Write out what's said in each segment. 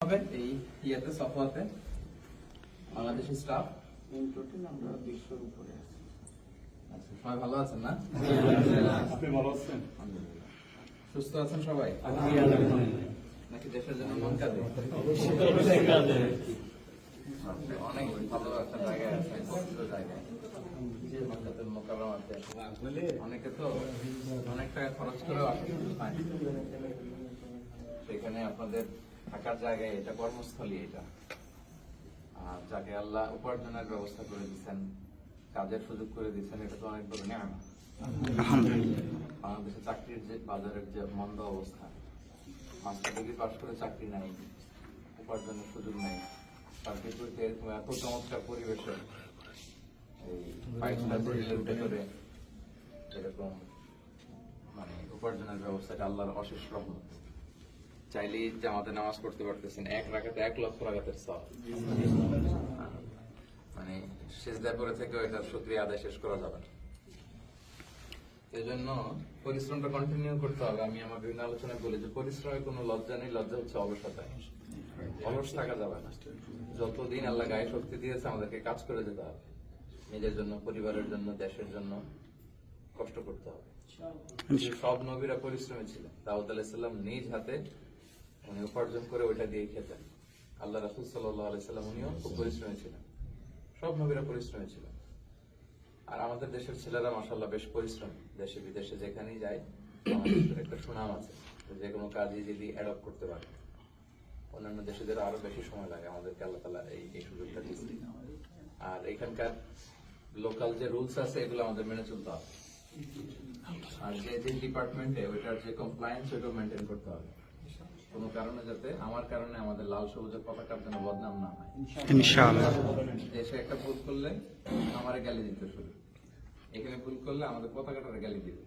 হবে এই ইয়াতে সফওয়াতে বাংলাদেশি স্টাফ ইন টোটাল আমরা বিশ্বর উপরে আছি। আচ্ছা সবাই ভালো আছেন না? আপনি ভালো আছেন? সুস্থ আছেন সবাই? নাকি দেশের জন্য মন কাঁদে? অনেক ভালো একটা জায়গায় জায়গায়। অনেকে তো অনেক টাকা খরচ করে। সেখানে আপনাদের থাকার জায়গায় এটা কর্মস্থলী এটা। আর যাকে আল্লাহ উপার্জনের ব্যবস্থা করে দিচ্ছেন কাজের সুযোগ করে দিচ্ছেন এটা তো অনেক বড় নিয়াম বাংলাদেশে চাকরির যে বাজারের যে মন্দ অবস্থা মাস্টার ডিগ্রি পাস করে চাকরি নাই উপার্জনের সুযোগ নেই। তার বিপরীতে এরকম এত চমৎকার পরিবেশে এই ফাইভ স্টার হোটেলের ভেতরে এরকম মানে উপার্জনের ব্যবস্থাটা আল্লাহর অশেষ রহমত। চাইলেই জামাতে নামাজ পড়তে পারতেছেন। এক রাখাতে এক লক্ষ রাখাতের সব মানে পরে থেকে এটার সক্রিয় আদায় শেষ করা যাবে না। এই জন্য পরিশ্রমটা কন্টিনিউ করতে হবে। আমি আমার বিভিন্ন আলোচনায় বলি যে পরিশ্রমের কোনো লজ্জা নেই লজ্জা হচ্ছে অলসতায় অলস থাকা যাবে না। যতদিন আল্লাহ গায়ে শক্তি দিয়েছে আমাদেরকে কাজ করে যেতে হবে। নিজের জন্য পরিবারের জন্য দেশের জন্য কষ্ট করতে হবে। সব নবীরা পরিশ্রমী ছিলেন দাউদ আলাইসাল্লাম নিজ হাতে উনি উপার্জন করে ওইটা দিয়ে খেতেন। আল্লাহ রাসুল সাল্লাহ আলাইসাল্লাম উনিও খুব পরিশ্রমী ছিলেন। সব নবীরা পরিশ্রমী ছিলেন। আর আমাদের দেশের ছেলেরা মাসাল্লাহ বেশ পরিশ্রমী। দেশে বিদেশে যেখানেই যায় বাংলাদেশের একটা সুনাম আছে যে কোনো কাজই যদি অ্যাডপ্ট করতে পারে। অন্যান্য দেশেদের আরও বেশি সময় লাগে। আমাদেরকে আল্লাহ তালা এই এই সুযোগটা দিচ্ছে আর এখানকার লোকাল যে রুলস আছে, এগুলো আমাদের মেনে চলতে হবে। আর যে যে ডিপার্টমেন্টে ওইটার যে কমপ্লায়েন্স ওইটা মেনটেন করতে হবে। কোনো কারণে যাতে আমার কারণে আমাদের লাল সবুজের পতাকার জন্য বদনাম না হয়। ইনশাআল্লাহ। দেশে একটা ভুল করলে আমারে গালি দিতে শুরু। এখানে ভুল করলে আমাদের পতাকাটারে গালি দিবে।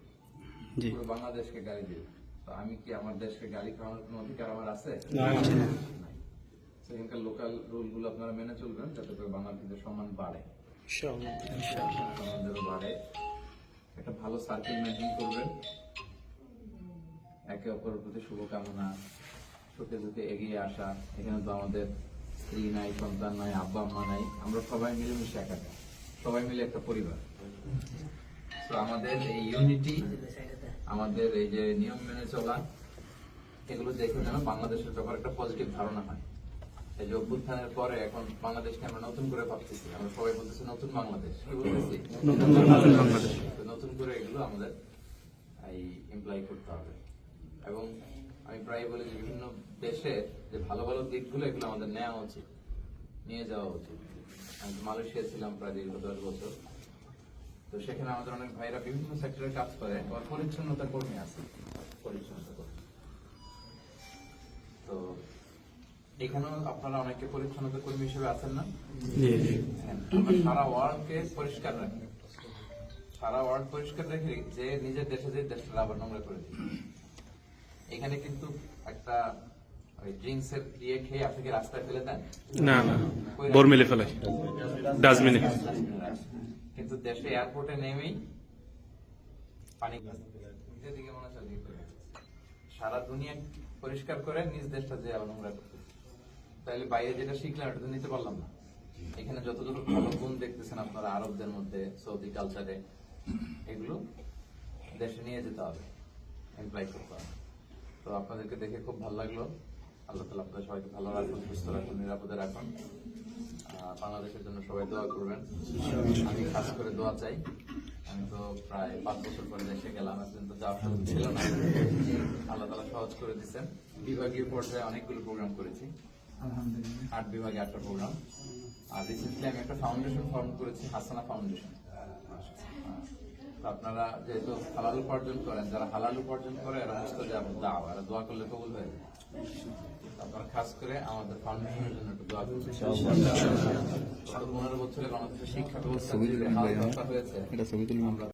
পুরো বাংলাদেশকে গালি দিবে। তো আমি কি আমার দেশকে গালি খাওয়ানোর কোনো অধিকার আমার আছে। সেখানকার লোকাল রুলগুলো আপনারা মেনে চলবেন যাতে করে বাংলাদেশের সম্মান বাড়ে। সম্মানদেরও বাড়ে। একটা ভালো সার্কেল মেনটেন করবেন। একে অপরের প্রতি শুভকামনা সুখে দুঃখে এগিয়ে আসা। এখানে তো আমাদের স্ত্রী নাই সন্তান নাই আব্বা আম্মা নাই। আমরা সবাই মিলেমিশে একাকার। সবাই মিলে একটা পরিবার। তো আমাদের এই ইউনিটি আমাদের এই যে নিয়ম মেনে চলা এগুলো দেখে যেন বাংলাদেশের ব্যাপারে একটা পজিটিভ ধারণা হয়। এই যে অভ্যুত্থানের পরে এখন বাংলাদেশকে আমরা নতুন করে ভাবতেছি। আমরা সবাই বলতেছি নতুন বাংলাদেশ। কি বলতেছি? নতুন বাংলাদেশ। নতুন করে এগুলো আমাদের এই এমপ্লয় করতে হবে। এবং আমি প্রায় বলি যে বিভিন্ন দেশের যে ভালো ভালো দিকগুলো এগুলো আমাদের নেওয়া উচিত নিয়ে যাওয়া উচিত। আমি তো মালয়েশিয়া ছিলাম প্রায় দীর্ঘ দশ বছর। তো সেখানে আমাদের অনেক ভাইরা বিভিন্ন সেক্টরে কাজ করে আবার পরিচ্ছন্নতা কর্মী আছে পরিচ্ছন্নতা কর্মী। তো এখানেও আপনারা অনেকে পরিচ্ছন্নতা কর্মী হিসেবে আছেন না? হ্যাঁ, সারা ওয়ার্ল্ডকে পরিষ্কার রাখি। সারা ওয়ার্ল্ড পরিষ্কার রেখে যে নিজের দেশে যে দেশটা আবার নোংরা করে দিই। এখানে কিন্তু একটা ওই ইয়ে খেয়ে রাস্তায় ফেলে দেন? না না বর্মিলে ফেলাই ডাস্টবিনে। কিন্তু দেশে এয়ারপোর্টে নেমেই পানি যেদিকে মনে হচ্ছে সারা দুনিয়া পরিষ্কার করে নিজ দেশটা যে আবার নোংরা তাইলে বাইরে যেটা শিখলাম এটা তো নিতে পারলাম না। এখানে যতটুকু ভালো গুণ দেখতেছেন আপনারা আরবদের মধ্যে সৌদি কালচারে এগুলো দেশে নিয়ে যেতে হবে। এমপ্লয় করতে হবে। তো আপনাদেরকে দেখে খুব ভালো লাগল। আল্লাহ তালা আপনাদের সবাইকে ভালো রাখুন সুস্থ রাখুন নিরাপদে রাখুন। বাংলাদেশের জন্য সবাই দোয়া করবেন। আমি খাস করে দোয়া চাই। আমি তো প্রায় পাঁচ বছর পরে দেশে গেলাম এখন তো যাওয়ার সুযোগ ছিল না। আল্লাহ তালা সহজ করে দিচ্ছেন বিভাগীয় পর্যায়ে অনেকগুলো প্রোগ্রাম করেছি। আট বিভাগে আটটা প্রোগ্রাম আর রিসেন্টলি আমি একটা ফাউন্ডেশন ফর্ম করেছি হাসানা ফাউন্ডেশন আপনারা যেহেতু হালাল উপার্জন করেন যারা হালাল উপার্জন করে এরা মুস্ত দাও এরা দোয়া করলে কবুল হয়ে যায়। আপনারা খাস করে আমাদের ফাউন্ডেশনের জন্য একটু দোয়া করবেন। পনেরো বছরে বাংলাদেশের শিক্ষা ব্যবস্থা হয়েছে আমরা